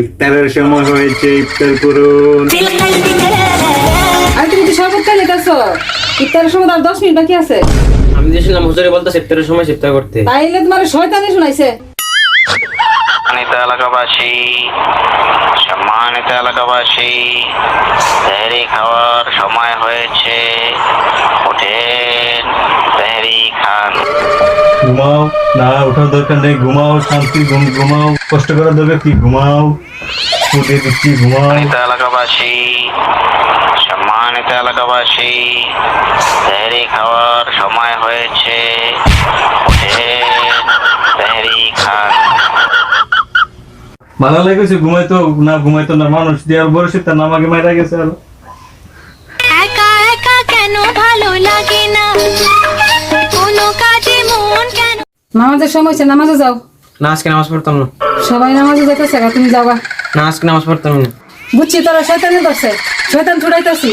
ইফতারের সময় হয়েছে ইফতার করুন। আর তুমি কি শরবত খাই লেতেছো ইফতারের সময় আর দশ মিনিট বাকি আছে। আমি দিয়েছিলাম হুজুরে বলতো সেপ্তারের সময় সেপ্তার করতে। তাইলে তোমার শয়তানি শুনাইছে। সম্মানিত এলাকাবাসী সম্মানিত এলাকাবাসী তেহরি খাওয়ার সময় হয়েছে। ওঠেন ঘুমাও। না ওঠার দরকার নেই ঘুমাও শান্তি ঘুম ঘুমাও কষ্ট করার দরকার কি? ঘুমাও। ফুটে দিচ্ছি ঘুমাও। এলাকাবাসী সম্মানিত এলাকাবাসী তেহরি খাওয়ার সময় হয়েছে। তেহরি খান। ভালো লেগেছে ঘুমাইতো না ঘুমাইতো না মানুষ দেওয়ার বয়সে তার নাম আগে মারা গেছে আর। একা একা কেন ভালো লাগে না? মন নামাজের সময় হয়েছে নামাজে যাও। না আজকে নামাজ পড়তাম না। সবাই নামাজে যেতেছে তুমি যাবা। না আজকে নামাজ পড়তাম না। বুঝছি তোরা শয়তানি করছে শয়তান ছুটাইতেছি